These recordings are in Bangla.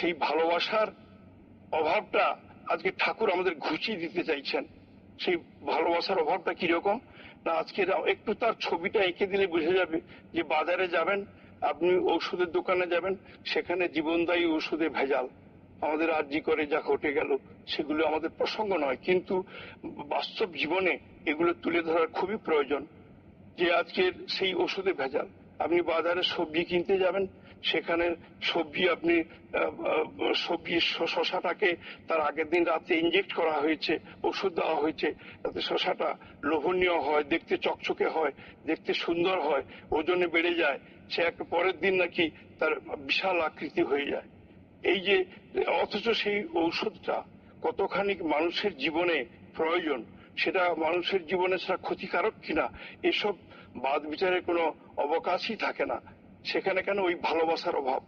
সেই ভালোবাসার অভাবটা আজকে ঠাকুর আমাদের ঘুচিয়ে দিতে চাইছেন। সেই ভালোবাসার অভাবটা কীরকম না, আজকে একটু তার ছবিটা এঁকে দিলে বুঝে যাবে যে বাজারে যাবেন, আপনি ওষুধের দোকানে যাবেন, সেখানে জীবনদায়ী ওষুধে ভেজাল। আমাদের আর্জি করে যা ঘটে গেল, সেগুলো আমাদের প্রসঙ্গ নয়, কিন্তু বাস্তব জীবনে এগুলো তুলে ধরার খুবই প্রয়োজন যে আজকের সেই ওষুধে ভেজাল। আপনি বাজারে সবজি কিনতে যাবেন সেখানে সবজি আপনি সবজি শশাটাকে তার আগের দিন রাতে ইনজেক্ট করা হয়েছে, ওষুধ দেওয়া হয়েছে। যাতে শশাটা লোভনীয় হয়, দেখতে চকচকে হয়, দেখতে সুন্দর হয়, ওজনে বেড়ে যায়। সে এক পরের দিন নাকি তার বিশাল আকৃতি হয়ে যায়। এই যে, অথচ সেই ঔষধটা কতখানি মানুষের জীবনে প্রয়োজন, সেটা মানুষের জীবনে সেটা ক্ষতিকারক কিনা, এসব বাদ বিচারের কোনো অবকাশই থাকে না। সেখানে কেন ওই ভালোবাসার অভাব?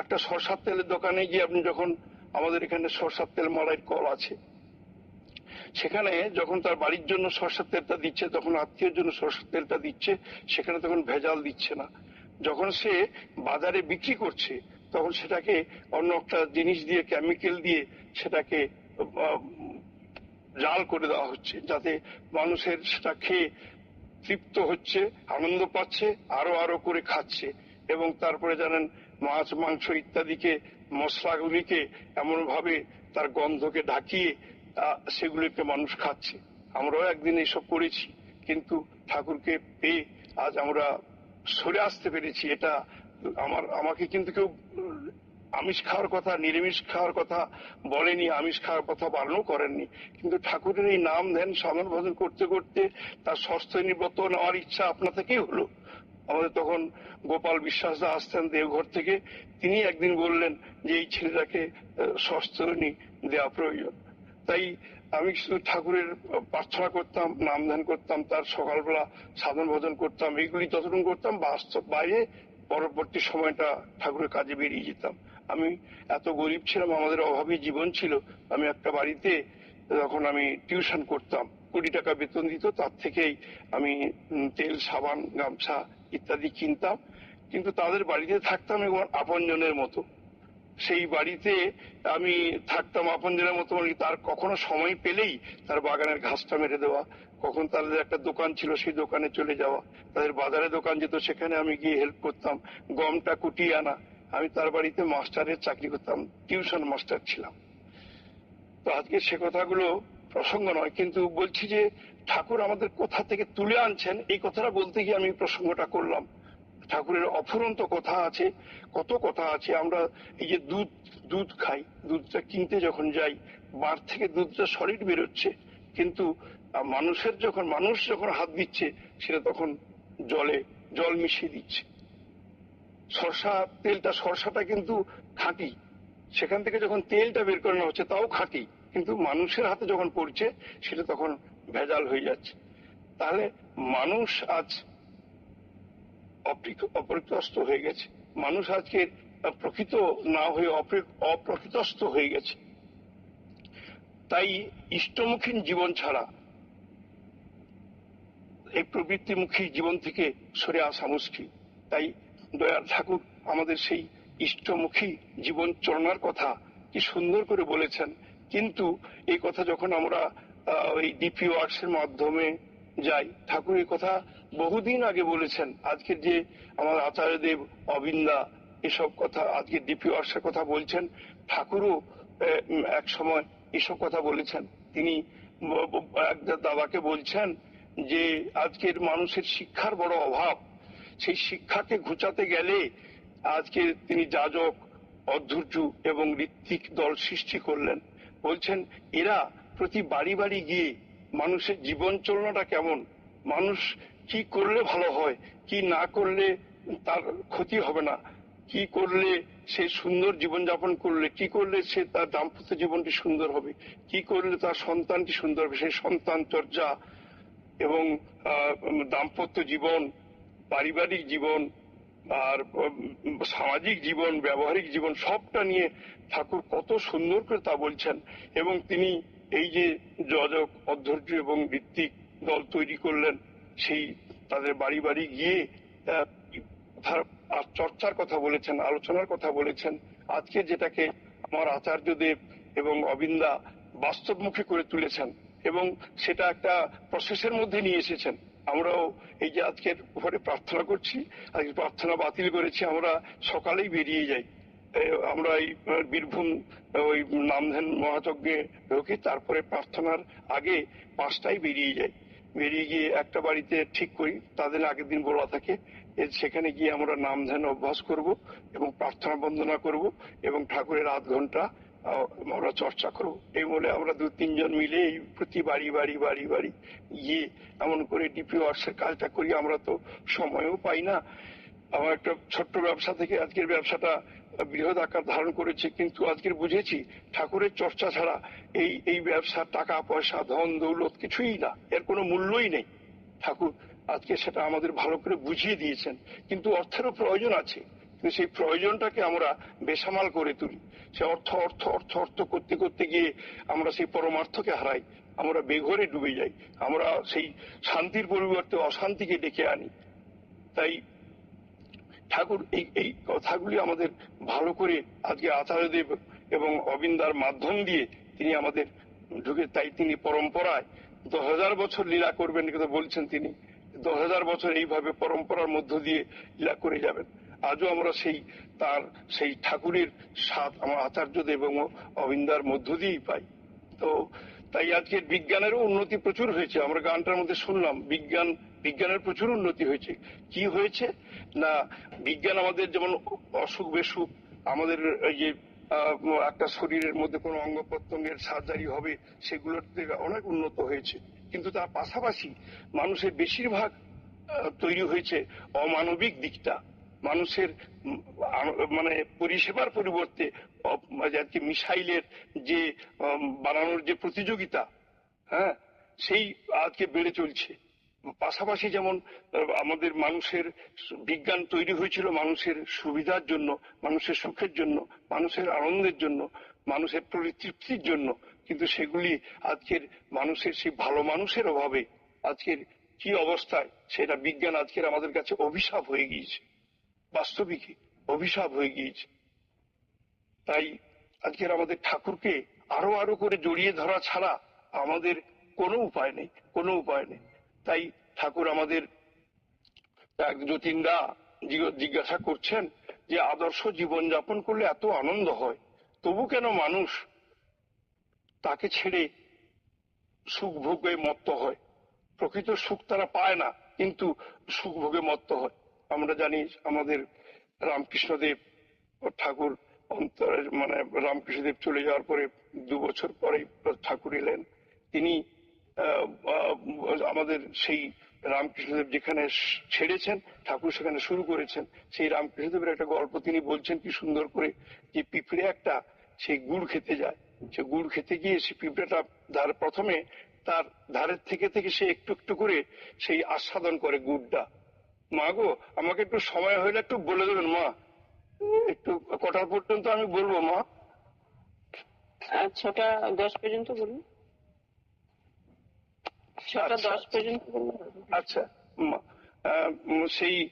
একটা সরষার তেলের দোকানে গিয়ে আপনি যখন আমাদের এখানে সরষার তেল মালাইয়ের কল আছে, সেখানে যখন তার বাড়ির জন্য সরষের তেলটা দিচ্ছে, তখন আত্মীয়ের জন্য সরষের তেলটা দিচ্ছে, সেখানে তখন ভেজাল দিচ্ছে না। যখন সে বাজারে বিক্রি করছে, তখন সেটাকে অন্য একটা জিনিস দিয়ে কেমিক্যাল দিয়ে সেটাকে জাল করে দেওয়া হচ্ছে, যাতে মানুষের সেটা খেয়ে তৃপ্ত হচ্ছে, আনন্দ পাচ্ছে, আরও আরও করে খাচ্ছে। এবং তারপরে জানেন, মাছ, মাংস ইত্যাদিকে, মশলাগুলিকে এমন ভাবে তার গন্ধকে ঢাকিয়ে সেগুলিকে মানুষ খাচ্ছে। আমরাও একদিন এইসব করেছি, কিন্তু ঠাকুরকে পেয়ে আজ আমরা সরে আসতে পেরেছি। এটা আমার, আমাকে কিন্তু কেউ আমিষ খাওয়ার কথা, নিরামিষ খাওয়ার কথা বলেনি, আমিষ খাওয়ার কথা বারণও করেননি। কিন্তু ঠাকুরের এই নাম ধ্যান সাধন ভজন করতে করতে তার ষষ্ঠ নির্বত নেওয়ার ইচ্ছা আপনা থেকেই হলো। আমাদের তখন গোপাল বিশ্বাস দা আসতেন দেওঘর থেকে। তিনি একদিন বললেন যে, এই ছেলেটাকে ষষ্ঠনী দেওয়া প্রয়োজন। তাই আমি শুধু ঠাকুরের প্রার্থনা করতাম, নাম ধ্যান করতাম, তার সকালবেলা সাধন ভজন করতাম, এইগুলি যতটুকু করতাম, বাস্তব বাইরে পরবর্তী সময়টা ঠাকুরের কাজে বেরিয়ে যেতাম। আমি এত গরিব ছিলাম, আমাদের অভাবী জীবন ছিল, আমি একটা বাড়িতে যখন আমি টিউশন করতাম। কুড়ি টাকা বেতন দিত, তার থেকেই আমি তেল, সাবান, গামছা ইত্যাদি কিনতাম। কিন্তু তাদের বাড়িতে থাকতাম এবং আপনজনের মতো। সেই বাড়িতে আমি থাকতাম আপনজনের মতো মানে তার কখনো সময় পেলেই তার বাগানের ঘাসটা মেরে দেওয়া, কখন তাদের একটা দোকান ছিল সেই দোকানে চলে যাওয়া, তাদের বাজারে দোকান যেত, সেখানে আমি গিয়ে হেল্প করতাম, গমটা কুটিয়ে আনা আমি তার বাড়িতে মাস্টারের চাকরি করতাম, টিউশন মাস্টার ছিলাম। তো আজকে সে কথাগুলো প্রসঙ্গ নয়, কিন্তু বলছি যে ঠাকুর আমাদের কোথা থেকে তুলে আনছেন, এই কথাটা বলতে গিয়ে আমি প্রসঙ্গটা করলাম। ঠাকুরের অফুরন্ত কথা আছে, কত কথা আছে, আমরা এই যে দুধ দুধ খাই, দুধটা কিনতে যখন যাই বার থেকে দুধটা সলিড বেরোচ্ছে, কিন্তু মানুষের যখন, মানুষ যখন হাত দিচ্ছে, সেটা তখন জলে, জল মিশিয়ে দিচ্ছে। সরষা, তেলটা, সরষাটা কিন্তু খাঁটি। সেখান থেকে যখন তেলটা বের করানো হচ্ছে, তাও খাঁটি। কিন্তু মানুষের হাতে যখন পড়ছে, সেটা তখন ভেজাল হয়ে যাচ্ছে। তাহলে মানুষ আজ অপ্রি- অপ্রকৃতস্থ হয়ে গেছে। মানুষ আজকে প্রকৃত না হয়ে অপ্রে- অপ্রকৃতস্থ হয়ে গেছে। তাই ইষ্টমুখী জীবন ছাড়া এই প্রবৃত্তিমুখী জীবন থেকে সরে আসা মুশকিল। তাই দয়াল ঠাকুর আমাদের সেই ইষ্টমুখী জীবন চরণার কথা কি সুন্দর করে বলেছেন। কিন্তু এই কথা যখন আমরা ওই ডিপি ওয়ার্কস এর মাধ্যমে যাই, ঠাকুর এই কথা বহুদিন আগে বলেছেন। আজকের যে আমার আচার্যদেব অবিন্দা এসব কথা, আজকে ডিপি ওয়ার্কস এর কথা বলছেন, ঠাকুরও এক সময় এসব কথা বলেছেন। তিনি এক দাদাকে বলছেন যে, আজকের মানুষের শিক্ষার বড় অভাব। সেই শিক্ষাকে ঘুচাতে গেলে আজকে তিনি যাজক, অধৈর্য এবং ঋত্বিক দল সৃষ্টি করলেন। বলছেন, এরা প্রতি বাড়ি বাড়ি গিয়ে মানুষের জীবন চলনাটা কেমন? মানুষ কি করলে ভালো হয়? কি না করলে তার ক্ষতি হবে না? কি করলে সে সুন্দর জীবনযাপন করলে? কি করলে সে তার দাম্পত্য জীবনটি সুন্দর হবে? কি করলে তার সন্তানটি সুন্দর হবে? সেই সন্তান চর্যা এবং দাম্পত্য জীবন পারিবারিক জীবন আর সামাজিক জীবন, ব্যবহারিক জীবন সবটা নিয়ে ঠাকুর কত সুন্দর করে তা বলছেন। এবং তিনি এই যে যজক অধৈর্য এবং ঋত্বিক দল তৈরি করলেন, সেই তাদের বাড়ি বাড়ি গিয়ে চর্চার কথা বলেছেন, আলোচনার কথা বলেছেন। আজকে যেটাকে আমার আচার্যদেব এবং অবিন্দা বাস্তবমুখী করে তুলেছেন এবং সেটা একটা প্রসেসের মধ্যে নিয়ে এসেছেন। আমরাও এই যে আজকের উপরে প্রার্থনা করছি আজকে প্রার্থনা বাতিল করেছি, আমরা সকালেই বেরিয়ে যাই। আমরা এই বীরভূম ওই নামধান মহাযজ্ঞে ঢুকি তারপরে প্রার্থনার আগে পাঁচটায় বেরিয়ে যাই। বেরিয়ে গিয়ে একটা বাড়িতে ঠিক করি, তাদের আগের দিন বলা থাকে সেখানে গিয়ে আমরা নাম অভ্যাস করব এবং প্রার্থনা বন্দনা করব এবং ঠাকুরের আধ ঘণ্টা আমরা চর্চা করব। এই বলে আমরা দু তিনজন মিলে এই প্রতি বাড়ি বাড়ি বাড়ি বাড়ি গিয়ে এমন করে ডিপি ওয়ার্কসের কাজটা করি, আমরা তো সময়ও পাই না। আমার একটা ছোট্ট ব্যবসা থেকে আজকের ব্যবসাটা বৃহৎ আকার ধারণ করেছে, কিন্তু আজকের বুঝেছি ঠাকুরের চর্চা ছাড়া এই এই ব্যবসার টাকা, পয়সা, ধন, দৌলত কিছুই না। এর কোনো মূল্যই নেই। ঠাকুর আজকে সেটা আমাদের ভালো করে বুঝিয়ে দিয়েছেন। কিন্তু অর্থেরও প্রয়োজন আছে। সেই প্রয়োজনটাকে আমরা বেসামাল করে তুলি। সে অর্থ অর্থ অর্থ অর্থ করতে করতে গিয়ে আমরা সেই পরমার্থকে হারাই। আমরা বেঘরে ডুবে যাই। আমরা সেই শান্তির পরিবর্তে অশান্তিকে ডেকে আনি। তাই ঠাকুর, এই এই কথাগুলি আমাদের ভালো করে আজকে আচার্যদেব এবং অবিন্দার মাধ্যম দিয়ে তিনি আমাদের ঢুকে, তাই তিনি পরম্পরায় দশ হাজার বছর লীলা করবেন কথা বলছেন তিনি। দশ হাজার বছর এইভাবে পরম্পরার মধ্য দিয়ে লীলা করে যাবেন। আজও আমরা সেই তার, সেই ঠাকুরের স্বাদ আমার আচার্যদেব এবং অবিন্দার মধ্য দিয়েই পাই। তো তাই আজকের বিজ্ঞানেরও উন্নতি প্রচুর হয়েছে। আমরা গানটার মধ্যে শুনলাম, বিজ্ঞান, বিজ্ঞানের প্রচুর উন্নতি হয়েছে। কি হয়েছে? না, বিজ্ঞান আমাদের যেমন অসুখ বেসুখ, আমাদের এই যে একটা শরীরের মধ্যে কোনো অঙ্গ প্রত্যঙ্গের সার্জারি হবে, সেগুলোর থেকে অনেক উন্নত হয়েছে। কিন্তু তার পাশাপাশি মানুষের বেশিরভাগ তৈরি হয়েছে অমানবিক দিকটা। মানুষের মানে পরিষেবার পরিবর্তে আর মিসাইলের যে বানানোর যে প্রতিযোগিতা হ্যাঁ সেই আজকে বেড়ে চলছে। পাশাপাশি যেমন আমাদের মানুষের বিজ্ঞান তৈরি হয়েছিল মানুষের সুবিধার জন্য, মানুষের সুখের জন্য, মানুষের আনন্দের জন্য, মানুষের পরিতৃপ্তির জন্য, কিন্তু সেগুলি আজকের মানুষের, সেই ভালো মানুষের অভাবে আজকের কি অবস্থায় সেটা বিজ্ঞান আজকের আমাদের কাছে অভিশাপ হয়ে গিয়েছে। বাস্তবিকই অভিশাপ হয়ে গিয়েছে। তাই আজকের আমাদের ঠাকুরকে আরও আরও করে জড়িয়ে ধরা ছাড়া আমাদের কোনো উপায় নেই, কোনো উপায় নেই। তাই ঠাকুর আমাদের এক জিজ্ঞ- জিজ্ঞাসা করছেন যে, আদর্শ জীবন যাপন করলে এত আনন্দ হয়, তবু কেন মানুষ তাকে ছেড়ে সুখ ভোগে মত্ত হয়? প্রকৃত সুখ তারা পায় না, কিন্তু সুখ ভোগে মত্ত হয়। আমরা জানি আমাদের রামকৃষ্ণদেব ঠাকুর অন্তরের মানে রামকৃষ্ণদেব চলে যাওয়ার পরে দু বছর পরে ঠাকুর এলেন। তিনি আমাদের সেই রামকৃষ্ণদেব যেখানে ছেড়েছেন, ঠাকুর সেখানে শুরু করেছেন। সেই রামকৃষ্ণদেবের একটা গল্প তিনি বলছেন কি সুন্দর করে, যে পিঁপড়ে একটা সেই গুড় খেতে যায়। সে গুড় খেতে গিয়ে সে পিঁপড়েটা ধার, প্রথমে তার ধারের থেকে থেকে সে একটু একটু করে সেই আস্বাদন করে গুড়টা। মা গো আমাকে একটু সময় হলে একটু বলে দেবেন মা। একটু কটার পর্যন্ত আমি বলব মা? ছটা দশ পর্যন্ত বলুন। ছটা আচ্ছা, দশ আচ্ছা। পর্যন্ত আচ্ছা সেই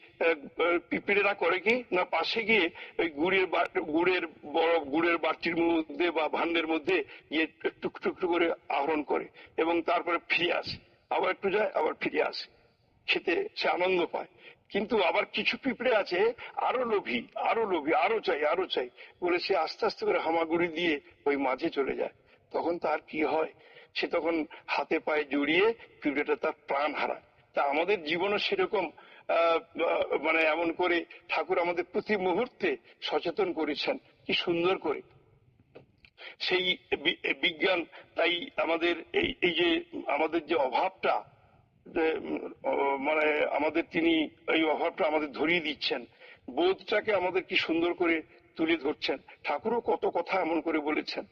পিঁপড়েরা করে কি? না পাশে গিয়ে ওই গুড়ের গুড়ের বড় গুড়ের বাটির মধ্যে বা ভান্ডের মধ্যে গিয়ে টুক টুক করে আহরণ করে এবং তারপরে ফিরে আসে। আবার একটু যায় আবার ফিরে আসে। খেতে সে আনন্দ পায়। কিন্তু আবার কিছু পিঁপড়ে আছে, আরও লোভী আরও লোভী, আরও চাই আরও চাই বলে সে আস্তে আস্তে করে হামাগুড়ি দিয়ে ওই মাঝে চলে যায়। তখন তার কি হয়? সে তখন হাতে পায়ে জড়িয়ে পিঁপড়েটা তার প্রাণ হারায়। তা আমাদের জীবনও সেরকম মানে এমন করে ঠাকুর আমাদের প্রতি মুহূর্তে সচেতন করেছেন। কি সুন্দর করে। সেই বিজ্ঞান তাই আমাদের এই যে আমাদের যে অভাবটা মানে আমাদের তিনি এই অভাবটা আমাদের ধরিয়ে দিচ্ছেন। বোধটাকে আমাদের কি সুন্দর করে তুলে ধরছেন। ঠাকুরও কত কথা এমন করে বলেছেন।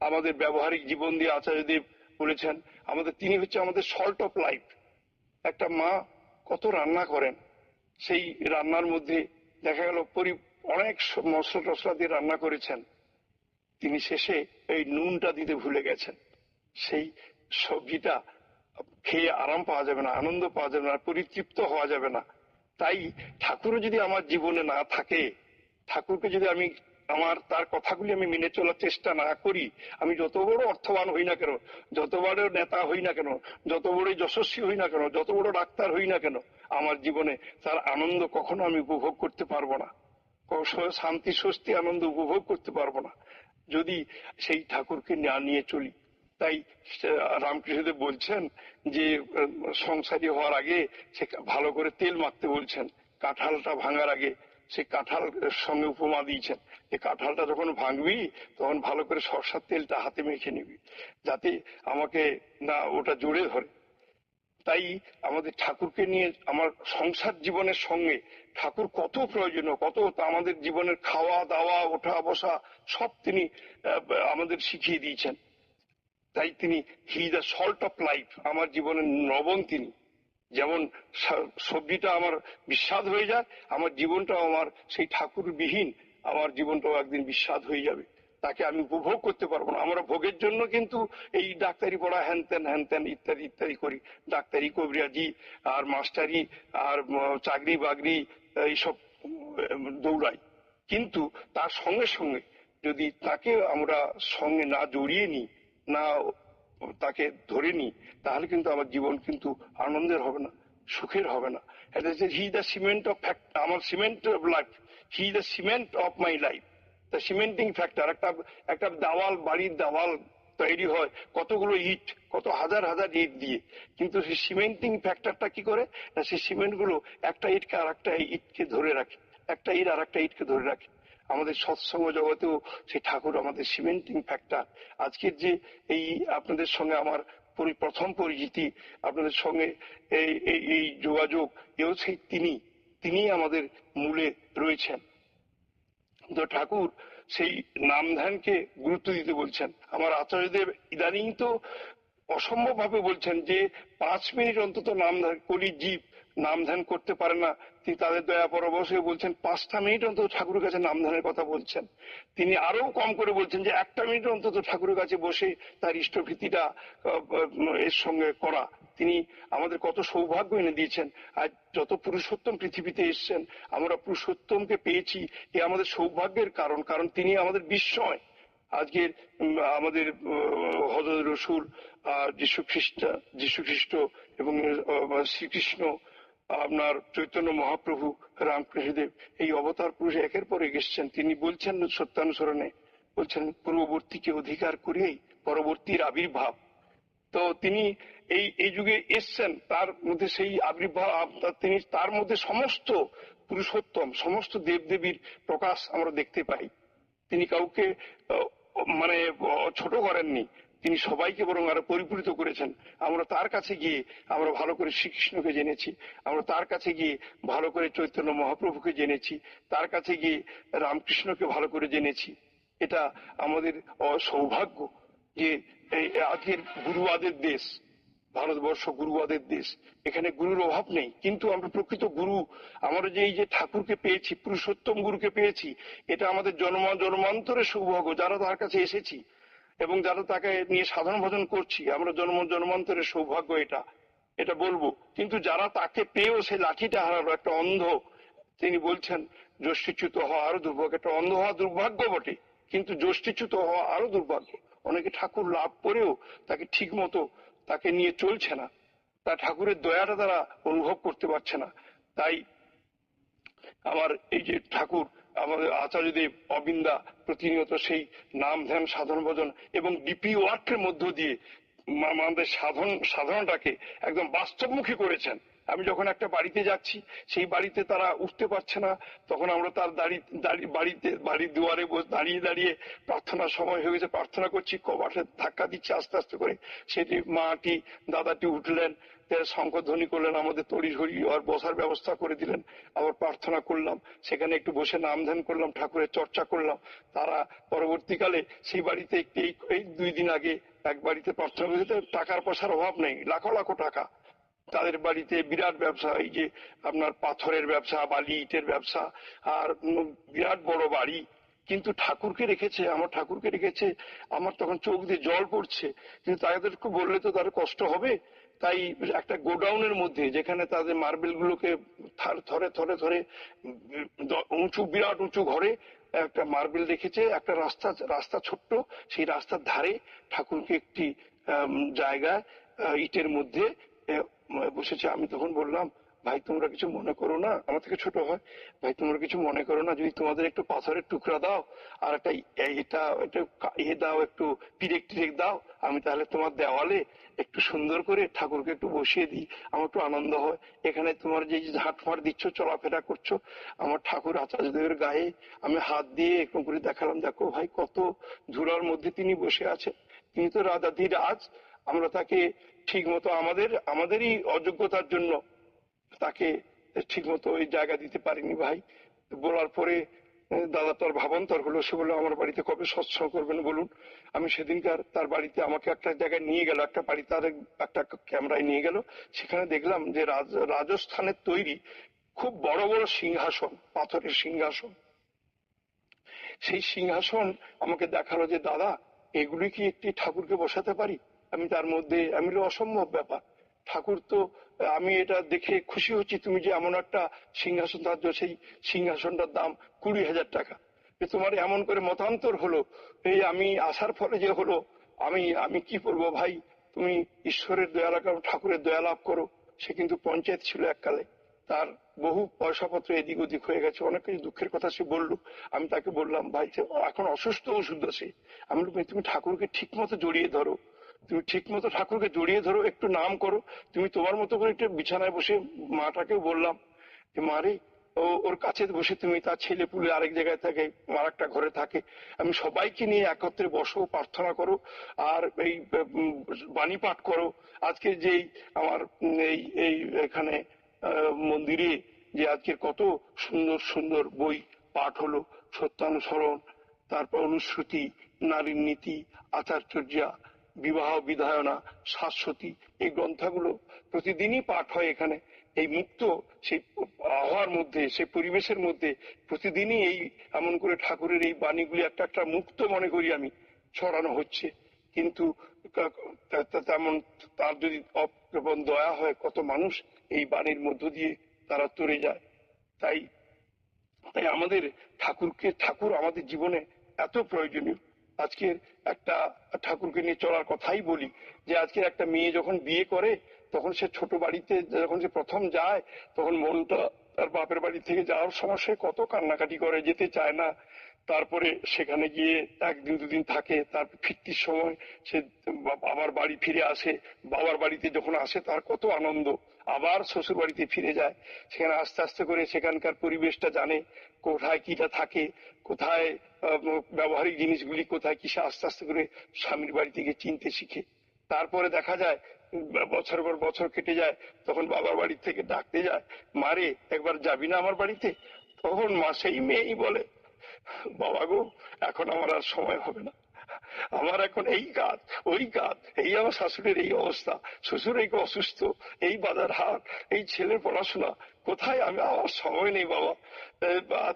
আমাদের ব্যবহারিক জীবন দিয়ে আচার্যদেব বলেছেন, আমাদের তিনি হচ্ছে আমাদের সল্ট অফ লাইফ একটা মা কত রান্না করেন, সেই রান্নার মধ্যে দেখা গেল পরি, অনেক মশলা টসলা দিয়ে রান্না করেছেন। তিনি শেষে এই নুনটা দিতে ভুলে গেছেন। সেই সবজিটা খেয়ে আরাম পাওয়া যাবে না, আনন্দ পাওয়া যাবে না, পরিতৃপ্ত হওয়া যাবে না। তাই ঠাকুরও যদি আমার জীবনে না থাকে, ঠাকুরকে যদি আমি আমার, তার কথাগুলি আমি মেনে চলার চেষ্টা না করি, আমি যত বড় অর্থবান হই না কেন, যত বড় নেতা হই না কেন, যত বড় যশস্বী হই না কেন, যত বড় ডাক্তার হই না কেন, আমার জীবনে তার আনন্দ কখনো আমি উপভোগ করতে পারব না। শান্তি, স্বস্তি, আনন্দ উপভোগ করতে পারব না। যদি সেই ঠাকুরকে না নিয়ে চলি তাই রামকৃষ্ণদেব বলছেন যে, সংসারী হওয়ার আগে সে ভালো করে তেল মাখতে বলছেন, কাঁঠালটা ভাঙার আগে। সে কাঁঠাল সঙ্গে উপমা দিয়েছেন। যে কাঁঠালটা যখন ভাঙবি, তখন ভালো করে সরষার তেলটা হাতে মেখে নিবি, যাতে আমাকে না ওটা জোরে ধরে। তাই আমাদের ঠাকুরকে নিয়ে আমার সংসার জীবনের সঙ্গে ঠাকুর কত প্রয়োজনীয়, কত আমাদের জীবনের খাওয়া দাওয়া ওঠা বসা সব তিনি আমাদের শিখিয়ে দিয়েছেন। তাই তিনি he the salt of life আমার জীবনের লবণ তিনি। যেমন সবজিটা আমার বিস্বাদ হয়ে যায়, আমার জীবনটাও আমার সেই ঠাকুর বিহীন আমার জীবনটাও একদিন বিস্বাদ হয়ে যাবে। তাকে আমি উপভোগ করতে পারব না। আমরা ভোগের জন্য কিন্তু এই ডাক্তারি পড়া, হ্যান ত্যান হ্যান ত্যান ইত্যাদি ইত্যাদি করি। ডাক্তারি, কবিরাজি, আর মাস্টারি, আর চাকরি বাকরি, এইসব দৌড়াই। কিন্তু তার সঙ্গে সঙ্গে যদি তাকে আমরা সঙ্গে না জড়িয়ে নিই না, তাকে ধরে নিই তাহলে কিন্তু আমার জীবন কিন্তু আনন্দের হবে না, সুখের হবে না। He the cement of fact আমার cement of life he the cement of my life the cementing factor একটা একটা দেওয়াল, বাড়ির দেওয়াল তৈরি হয়, কতগুলো ইট, কত হাজার হাজার ইট দিয়ে। কিন্তু সেই সিমেন্টিং ফ্যাক্টরটা কি করে? না, সেই সিমেন্টগুলো একটা ইটকে আর একটা ইটকে ধরে রাখে, একটা ইট আর একটা ইটকে ধরে রাখে। আমাদের সৎসঙ্গ জগতেও সেই ঠাকুর আমাদের সিমেন্টিং ফ্যাক্টর আজকের যে এই আপনাদের সঙ্গে আমার প্রথম পরিচিতি, আপনাদের সঙ্গে এই, এই- যোগাযোগ, এও সেই তিনি তিনি আমাদের মূলে রয়েছেন। তো ঠাকুর সেই নাম ধ্যানকে গুরুত্ব দিতে বলছেন। আমার আচার্যদেব ইদানিং তো অসম্ভব ভাবে বলছেন যে, পাঁচ মিনিট অন্তত নাম ধ্যান কলি জীব নাম ধ্যান করতে পারে না। তিনি তাদের দয়া পরবশে বলছেন, পাঁচটা মিনিট অন্তত ঠাকুরের কাছে নাম ধ্যানের কথা বলছেন। তিনি আরও কম করে বলছেন যে, একটা মিনিট অন্তত ঠাকুরের কাছে বসে তার ইষ্টভীতিটা এর সঙ্গে করা। তিনি আমাদের কত সৌভাগ্য এনে দিয়েছেন। আজ যত পুরুষোত্তম পৃথিবীতে এসছেন, আমরা পুরুষোত্তমকে পেয়েছি এ আমাদের সৌভাগ্যের কারণ। কারণ তিনি আমাদের বিস্ময়। আজকের আমাদের হজরত রসুল যীশু খ্রিস্ট যীশু খ্রিস্ট এবং শ্রীকৃষ্ণ আপনার চৈতন্য মহাপ্রভু রামকৃষ্ণদেব এই অবতার পুরুষ একের পর এসছেন। তিনি বলছেন সত্যানুসরণে, বলছেন পূর্ববর্তীকে অধিকার করেই পরবর্তীর আবির্ভাব। তো তিনি এই এই যুগে এসছেন, তার মধ্যে সেই আবির্ভাব তিনি, তার মধ্যে সমস্ত পুরুষোত্তম, সমস্ত দেবদেবীর প্রকাশ আমরা দেখতে পাই। তিনি কাউকে মানে ছোট করেননি। তিনি সবাইকে বরং আরও পরিপূরিত করেছেন। আমরা তার কাছে গিয়ে আমরা ভালো করে শ্রীকৃষ্ণকে জেনেছি, আমরা তার কাছে গিয়ে ভালো করে চৈতন্য মহাপ্রভুকে জেনেছি, তার কাছে গিয়ে রামকৃষ্ণকে ভালো করে জেনেছি। এটা আমাদের সৌভাগ্য যে আজকের গুরুবাদের দেশ, ভারতবর্ষ গুরুবাদের দেশ, এখানে গুরুর অভাব নেই। কিন্তু আমরা প্রকৃত গুরু, আমরা যে এই যে ঠাকুরকে পেয়েছি, পুরুষোত্তম গুরুকে পেয়েছি, এটা আমাদের জন্ম জন্মান্তরের সৌভাগ্য, যারা তার কাছে এসেছি। এবং যারা তাকে নিয়ে সাধন ভজন করছি, আমরা জন্ম জন্মান্তরের সৌভাগ্য এটা এটা বলব। কিন্তু যারা তাকে পেয়েও সেই লাঠিটা হারালো, একটা অন্ধ, তিনি বলছেন জ্যোষ্ঠীচ্যুত হওয়া আরও দুর্ভাগ্য। একটা অন্ধ হওয়া দুর্ভাগ্য বটে, কিন্তু জ্যোষ্ঠীচ্যুত হওয়া আরও দুর্ভাগ্য। অনেকে ঠাকুর লাভ করেও তাকে ঠিক মতো তাকে নিয়ে চলছে না। তা ঠাকুরের দয়াটা তারা অনুভব করতে পারছে না। তাই আমার এই যে ঠাকুর আমাদের আচার্যদেব অবিন্দা প্রতিনিয়ত সেই নাম ধ্যান সাধন ভজন এবং ডিপি ওয়ার্কের মধ্য দিয়ে আমাদের সাধন সাধনাটাকে একদম বাস্তবমুখী করেছেন। আমি যখন একটা বাড়িতে যাচ্ছি, সেই বাড়িতে তারা উঠতে পারছে না। তখন আমরা তার দাঁড়ি, দাঁড়ি- বাড়িতে, বাড়ির দুয়ারে বসে, দাঁড়িয়ে দাঁড়িয়ে প্রার্থনার সময় হয়ে গেছে। প্রার্থনা করছি, কবাটে ধাক্কা দিচ্ছে আস্তে আস্তে করে। সেটি মাটি দাদাটি উঠলেন শঙ্করধ্বনি করলেন, আমাদের তড়ি ঘড়ি আর বসার ব্যবস্থা করে দিলেন। আবার প্রার্থনা করলাম, সেখানে একটু বসে নাম ধ্যান করলাম, ঠাকুরের চর্চা করলাম। তারা পরবর্তীকালে সেই বাড়িতে একটি, এই দুই দিন আগে এক বাড়িতে প্রার্থনা করেছে। টাকার পয়সার অভাব নেই, লাখো লাখো টাকা। তাদের বাড়িতে বিরাট ব্যবসা এই যে আপনার পাথরের ব্যবসা বালি ইটের ব্যবসা আর বিরাট বড় বাড়ি। কিন্তু ঠাকুরকে রেখেছে আমার ঠাকুরকে রেখেছে আমার তখন চোখ দিয়ে জল পড়ছে। কিন্তু তাদেরকে বললে তো তার কষ্ট হবে। তাই একটা গোডাউনের মধ্যে যেখানে তাদের মার্বেল গুলোকে থরে থরে থরে উঁচু বিরাট উঁচু ঘরে একটা মার্বেল রেখেছে একটা রাস্তা রাস্তা ছোট্ট সেই রাস্তার ধারে ঠাকুরকে একটি আম, জায়গায় ইটের মধ্যে বসেছে। আমি তখন বললাম, ভাই, তোমরা কিছু মনে করো না? আমার থেকে ছোট হয়। ভাই, তোমরা কিছু মনে করো না? যদি তোমাদের একটু পাথরের টুকরা দাও আর একটা এটা এটা এ দাও, একটু পিরেক টিরেক দাও, আমি তাহলে তোমার দেওয়ালে একটু সুন্দর করে ঠাকুরকে একটু বসিয়ে দিই। আমার একটু আনন্দ হয়। এখানে তোমার যে ঝাঁট ফাট দিচ্ছ, চলাফেরা করছ, আমার ঠাকুর আচার্যদেবের গায়ে আমি হাত দিয়ে একটু করে দেখালাম, দেখো ভাই, কত ধুলার মধ্যে তিনি বসে আছেন। তিনি তো রাজাধিরাজ। আমরা তাকে ঠিক মতো আমাদের, আমাদেরই অযোগ্যতার জন্য তাকে ঠিক মতো ওই জায়গা দিতে পারিনি ভাই। বলার পরে দাদা তার ভাবান্তর হলো, সে বলল, আমার বাড়িতে কবে সৎসঙ্গ করবেন বলুন? আমি সেদিনকার তার বাড়িতে আমাকে একটা জায়গায় নিয়ে গেল, একটা বাড়ি তার একটা ক্যামেরায় নিয়ে গেল। সেখানে দেখলাম যে রাজ- রাজস্থানের তৈরি খুব বড় বড় সিংহাসন, পাথরের সিংহাসন। সেই সিংহাসন আমাকে দেখাল যে, দাদা, এগুলি কি একটি ঠাকুরকে বসাতে পারি? আমি তার মধ্যে আমি অসম্ভব ব্যাপার। ঠাকুর তো আমি এটা দেখে খুশি হচ্ছি তুমি যে এমন একটা সিংহাসন তার সেই সিংহাসনটার দাম কুড়ি হাজার টাকা। যে তোমার এমন করে মতান্তর হলো এই আমি আসার ফলে যে হলো আমি আমি কি করব ভাই? তুমি ঈশ্বরের দয়া লাভ করো, ঠাকুরের দয়া লাভ করো। সে কিন্তু পঞ্চায়েত ছিল এককালে। তার বহু পয়সাপত্র এদিক ওদিক হয়ে গেছে। অনেক কিছু দুঃখের কথা সে বলল। আমি তাকে বললাম ভাই এখন অসুস্থ ওষুধ আছে আমি তুমি ঠাকুরকে ঠিক মতো জড়িয়ে ধরো। তুমি ঠিক মতো ঠাকুরকে জড়িয়ে ধরো, একটু নাম করো। তুমি তোমার মতো করে একটু বিছানায় বসে মাটাকেও বললাম যে মারে ও, ওর কাছে বসে তুমি তার ছেলে পুলে আরেক জায়গায় থাকে আর একটা ঘরে থাকে। আমি সবাইকে নিয়ে একত্রে বসো, প্রার্থনা করো, আর এই বাণী পাঠ করো। আজকে যেই আমার, এই এই এখানে মন্দিরে যে আজকের কত সুন্দর সুন্দর বই পাঠ হলো, সত্যানুসরণ, তারপর অনুশ্রুতি, নারীর নীতি আচার্যর্যা বিবাহ, বিধায়না, শাশ্বতী এই গ্রন্থগুলো প্রতিদিনই পাঠ হয় এখানে। এই মুক্ত সেই আবহাওয়ার মধ্যে, সেই পরিবেশের মধ্যে প্রতিদিনই এই এমন করে ঠাকুরের এই বাণীগুলি একটা একটা মুক্ত মনে করি আমি, ছড়ানো হচ্ছে। কিন্তু তেমন তার যদি অপ্রবণ দয়া হয়, কত মানুষ এই বাণীর মধ্য দিয়ে তারা তরে যায়। তাই তাই আমাদের ঠাকুরকে, ঠাকুর আমাদের জীবনে এত প্রয়োজনীয়। আজকের একটা ঠাকুরকে নিয়ে চলার কথাই বলি যে আজকের একটা মেয়ে যখন বিয়ে করে, তখন সে ছোট বাড়িতে যখন সে প্রথম যায়, তখন মনটা তার বাপের বাড়ি থেকে যাওয়ার সময় সে কত কান্নাকাটি করে, যেতে চায় না। তারপরে সেখানে গিয়ে একদিন, দুদিন থাকে, তার ফিরতির সময় সে বাবার বাড়ি ফিরে আসে। বাবার বাড়িতে যখন আসে, তার কত আনন্দ। আবার শ্বশুর বাড়িতে ফিরে যায়। সেখানে আস্তে আস্তে করে সেখানকার পরিবেশটা জানে, কোথায় কিটা থাকে, কোথায় ব্যবহারিক জিনিসগুলি কোথায় কি সে আস্তে আস্তে করে স্বামীর বাড়ি থেকে চিনতে শিখে। তারপরে দেখা যায়, বছর পর বছর কেটে যায়, তখন বাবার বাড়ি থেকে ডাকতে যায় মারে একবার যাবি না আমার বাড়িতে? তখন মা সেই মেয়েই বলে, বাবা গো, এখন আমার আর সময় হবে না। আমার এখন এই কাজ ওই কাজ এই আমার শাশুড়ির এই অবস্থা। শ্বশুর এই অসুস্থ, এই বাজার হাট এই ছেলের পড়াশোনা, কোথায় আমি? আমার সময় নেই বাবা।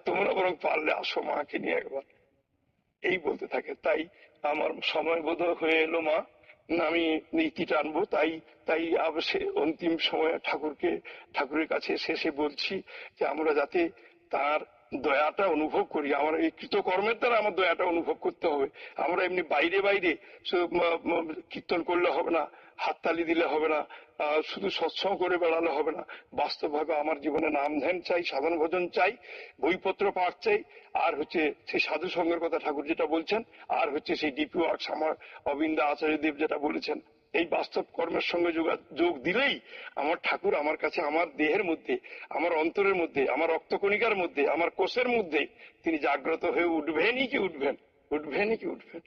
তোমরা বরং পারলে আসো মাকে নিয়ে একবার। এই বলতে থাকে, তাই আমার সময় বোধ হয়ে এলো মা। আমি নীতি টানবো তাই তাই সে অন্তিম সময়ে ঠাকুরকে, ঠাকুরের কাছে শেষে বলছি যে, আমরা যাতে তার দয়াটা অনুভব করি। আমার এই কৃতকর্মের দ্বারা আমার দয়াটা অনুভব করতে হবে। আমরা এমনি বাইরে বাইরে কীর্তন করলে হবে না, হাততালি দিলে হবে না শুধু সৎসঙ্গ করে বেড়ালে হবে না। বাস্তবভাবে আমার জীবনে নাম ধ্যান চাই, সাধন ভোজন চাই, বইপত্র পাঠ চাই, আর হচ্ছে সেই সাধু সঙ্গের কথা ঠাকুর যেটা বলছেন, আর হচ্ছে সেই ডিপি ওয়ার্কস আমার অবিন্দা আচার্যদেব যেটা বলেছেন। এই বাস্তব কর্মের সঙ্গে যোগা- দিলেই আমার ঠাকুর আমার কাছে, আমার দেহের মধ্যে, আমার অন্তরের মধ্যে, আমার রক্তকণিকার মধ্যে, আমার কোষের মধ্যে তিনি জাগ্রত হয়ে উঠবেনই কি উঠবেন? উঠবেনই কি উঠবেন?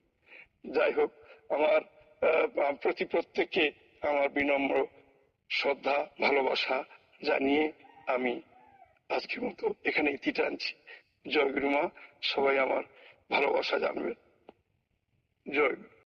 যাই হোক, আমার প্রতি প্রত্যেককে আমার বিনম্র শ্রদ্ধা, ভালোবাসা জানিয়ে আমি আজকের মতো এখানে ইতি টানছি। জয় গুরুমা, সবাই আমার ভালোবাসা জানবেন। জয়